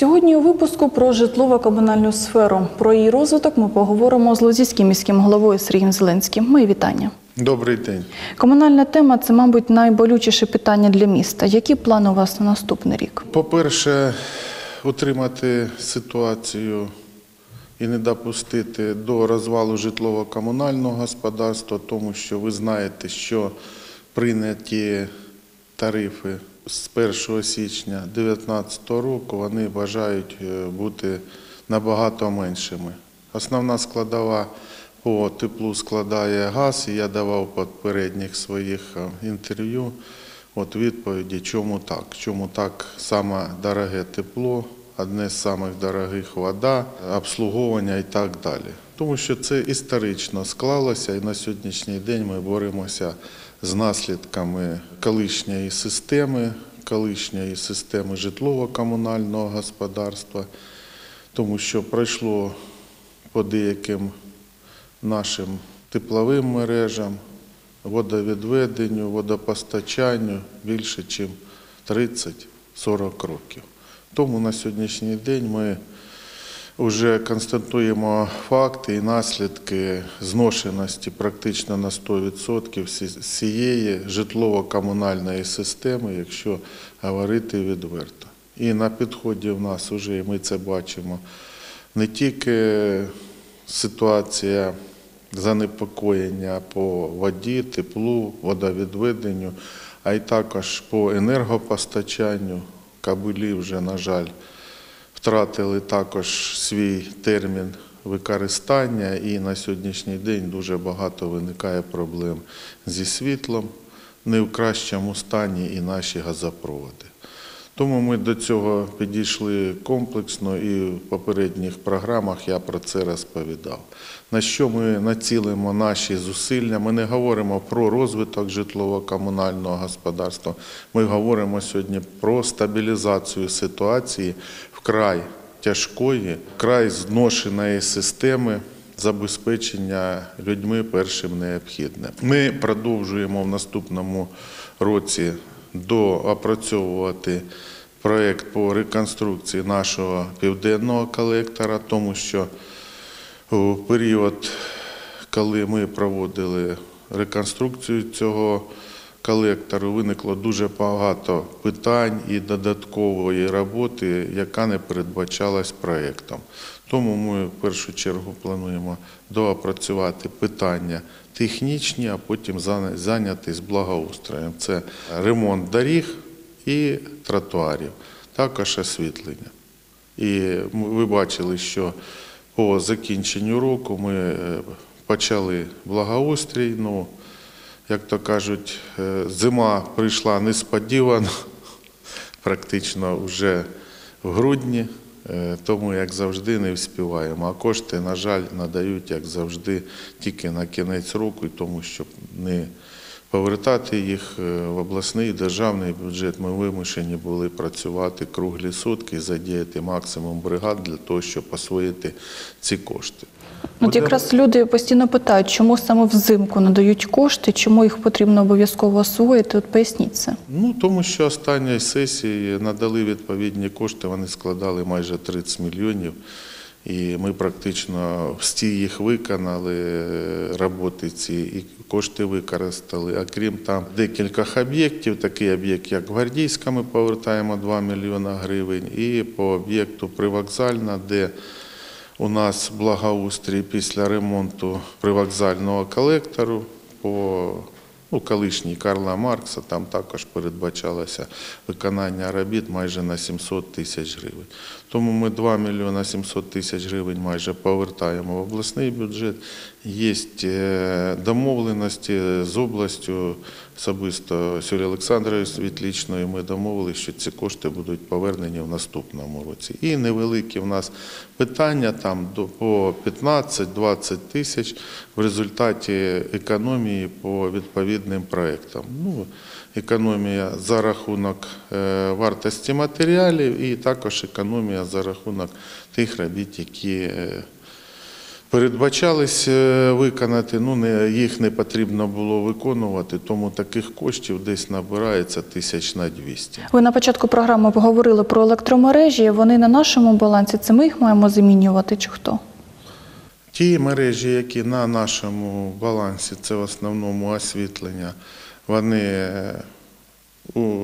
Сьогодні у випуску про житлово-комунальну сферу. Про її розвиток ми поговоримо з Лозівським міським головою Сергієм Зеленським. Мої вітання. Добрий день. Комунальна тема це, мабуть, найболючіше питання для міста. Які плани у вас на наступний рік? По-перше, утримати ситуацію і не допустити до розвалу житлово-комунального господарства, тому що ви знаєте, що прийняті тарифи з 1 січня 2019 року вони бажають е, бути набагато меншими. Основна складова по теплу складає газ, і я давав попередніх своїх е, інтерв'ю от відповіді, чому так. Чому так саме дороге тепло, одне з самих дорогих вода, обслуговування і так далі. Тому що це історично склалося, і на сьогоднішній день ми боремося з наслідками колишньої системи, колишньої системи житлово-комунального господарства, тому що пройшло по деяким нашим тепловим мережам, водовідведенню, водопостачанню більше, ніж 30-40 років. Тому на сьогоднішній день ми вже констатуємо факти і наслідки зношеності практично на 100% всі- всієї житлово-комунальної системи, якщо говорити відверто. І на підході в нас вже, і ми це бачимо, не тільки ситуація занепокоєння по воді, теплу, водовідведенню, а й також по енергопостачанню. Кабелі вже, на жаль, втратили також свій термін використання, і на сьогоднішній день дуже багато виникає проблем зі світлом, не в кращому стані і наші газопроводи. Тому ми до цього підійшли комплексно і в попередніх програмах я про це розповідав. На що ми націлимо наші зусилля? Ми не говоримо про розвиток житлово-комунального господарства. Ми говоримо сьогодні про стабілізацію ситуації вкрай тяжкої, вкрай зношеної системи забезпечення людьми першим необхідне. Ми продовжуємо в наступному році доопрацьовувати проєкт по реконструкції нашого південного колектора, тому що у період, коли ми проводили реконструкцію цього колектору, виникло дуже багато питань і додаткової роботи, яка не передбачалась проєктом. Тому ми в першу чергу плануємо доопрацювати питання технічні, а потім зайнятися благоустроєм. Це ремонт доріг і тротуарів, також освітлення. І ви бачили, що по закінченню року ми е, почали благоустрій. Ну, як то кажуть, е, зима прийшла несподівано, практично вже в грудні, е, тому, як завжди, не вспіваємо. А кошти, на жаль, надають, як завжди, тільки на кінець року, тому щоб не повертати їх е, в обласний державний бюджет. Ми вимушені були працювати круглі сутки задіяти максимум бригад для того, щоб освоїти ці кошти. От якраз люди постійно питають, чому саме взимку надають кошти, чому їх потрібно обов'язково освоїти. От поясніть це. Ну, тому що останньої сесії надали відповідні кошти, вони складали майже 30 мільйонів. І ми практично всі їх виконали, роботи ці, і кошти використали. А крім там декількох об'єктів, такий об'єкт, як Гвардійська, ми повертаємо 2 мільйона гривень, і по об'єкту Привокзальна, де у нас благоустрій після ремонту привокзального колектору по ну, колишній Карла Маркса, там також передбачалося виконання робіт майже на 700 тисяч гривень. Тому ми 2 мільйона 700 тисяч гривень майже повертаємо в обласний бюджет. Є е, домовленості з областю, особисто Сюлі Олександровою Світлічною ми домовилися, що ці кошти будуть повернені в наступному році. І невеликі в нас питання там по 15-20 тисяч в результаті економії по відповідним проектам. Ну, економія за рахунок е, вартості матеріалів і також економія за рахунок тих робіт, які е, передбачались е, виконати, ну не, їх не потрібно було виконувати, тому таких коштів десь набирається тисяч на 200. Ви на початку програми поговорили про електромережі. Вони на нашому балансі. Це ми їх маємо замінювати чи хто? Ті мережі, які на нашому балансі, це в основному освітлення, вони е,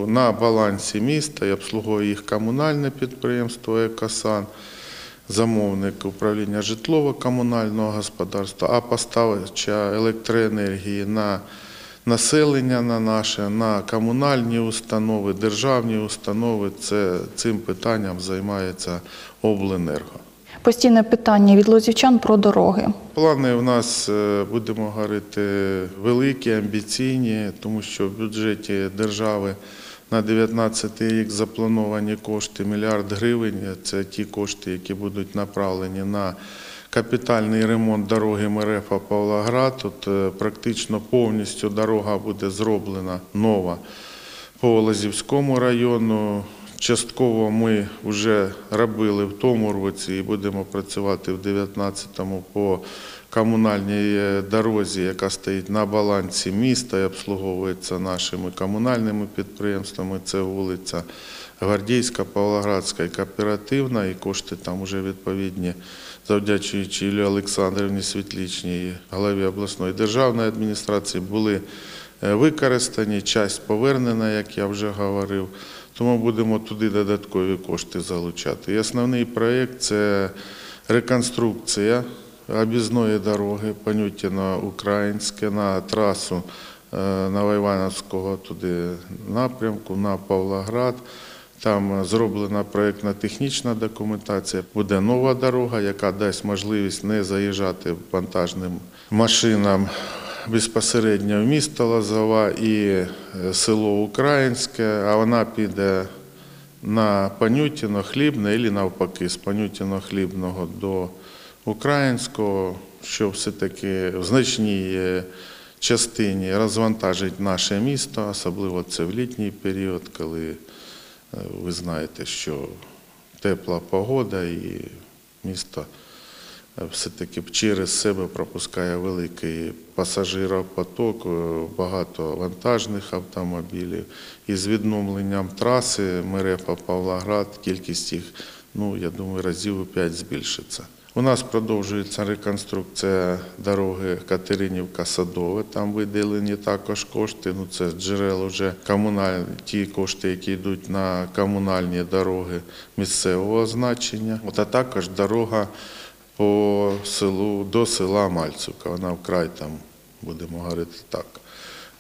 на балансі міста і обслуговує їх комунальне підприємство «Екосан», замовник управління житлово-комунального господарства, а поставича електроенергії на населення на наше, на комунальні установи, державні установи, це, цим питанням займається обленерго. Постійне питання від лозівчан про дороги. Плани в нас, е, будемо говорити, великі, амбіційні, тому що в бюджеті держави на 2019 рік заплановані кошти мільярд гривень. Це ті кошти, які будуть направлені на капітальний ремонт дороги Мерефа Павлоград. Тут е, практично повністю дорога буде зроблена нова по Лазівському району. Частково ми вже робили в тому році і будемо працювати в 2019-му по комунальній е, дорозі, яка стоїть на балансі міста і обслуговується нашими комунальними підприємствами. Це вулиця Гвардійська, Павлоградська і кооперативна, і кошти там вже відповідні, завдячуючи Іллі Олександрівні Світлічній, голові обласної державної адміністрації, були е, використані, часть повернена, як я вже говорив. Тому будемо туди додаткові кошти залучати. І основний проєкт це реконструкція об'їзної дороги Панютіно-Українське на трасу е, Новоівановського туди напрямку на Павлоград. Там зроблена проєктна технічна документація. Буде нова дорога, яка дасть можливість не заїжджати вантажним машинам безпосередньо в місто Лозова і е, село Українське, а вона піде на Панютіно хлібне і навпаки з Панютіно хлібного до Українського, що все-таки в значній е, частині розвантажить наше місто, особливо це в літній період, коли е, ви знаєте, що тепла погода і місто все-таки через себе пропускає великий пасажиропоток, е, багато вантажних автомобілів. І з відновленням траси Мерефа Павлоград кількість їх, ну я думаю, разів у 5 збільшиться. У нас продовжується реконструкція дороги Катеринівка-Садове. Там виділені також кошти. Ну це джерел вже комунальні ті кошти, які йдуть на комунальні дороги місцевого значення. От а також дорога по селу до села Мальцівка. Вона вкрай там, будемо говорити так,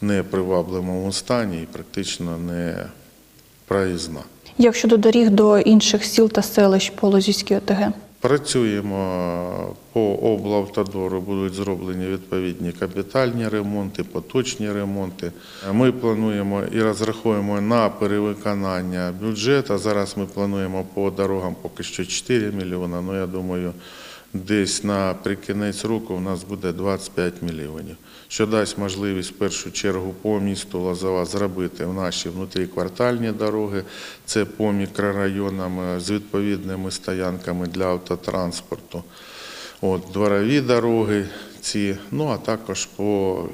не привабливому стані і практично не проїзна. Як щодо доріг до інших сіл та селищ по Лозівській ОТГ? Працюємо по облавтодору, будуть зроблені відповідні капітальні ремонти, поточні ремонти. Ми плануємо і розраховуємо на перевиконання бюджету. Зараз ми плануємо по дорогам поки що 4 мільйони, але я думаю, десь наприкінець року у нас буде 25 мільйонів, що дасть можливість в першу чергу по місту Лозова зробити в наші внутріквартальні дороги, це по мікрорайонам е, з відповідними стоянками для автотранспорту. От, дворові дороги ці, ну а також по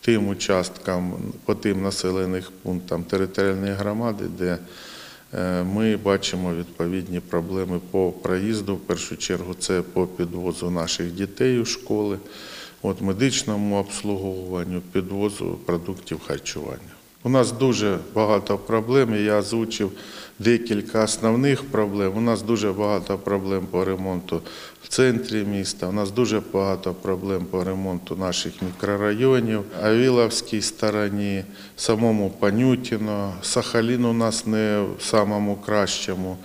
тим участкам, по тим населених пунктам територіальної громади, де ми бачимо відповідні проблеми по проїзду. В першу чергу це по підвозу наших дітей у школи, медичному обслуговуванню, підвозу продуктів харчування. У нас дуже багато проблем. Я озвучив декілька основних проблем. У нас дуже багато проблем по ремонту в центрі міста. У нас дуже багато проблем по ремонту наших мікрорайонів, Авіловській стороні, самому Панютіно. Сахалін у нас не в самому кращому,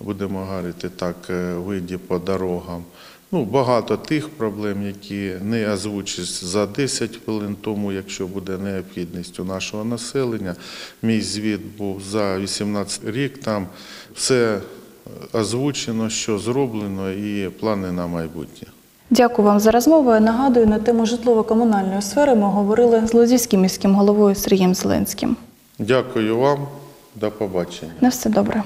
будемо говорити так, е, виді по дорогам. Ну, багато тих проблем, які не озвучусь за 10 хвилин тому, якщо буде необхідність у нашого населення. Мій звіт був за 18 рік. Там все озвучено, що зроблено, і плани на майбутнє. Дякую вам за розмову. Я нагадую, на тему житлово-комунальної сфери ми говорили з Лозівським міським головою Сергієм Зеленським. Дякую вам, до побачення. На все добре.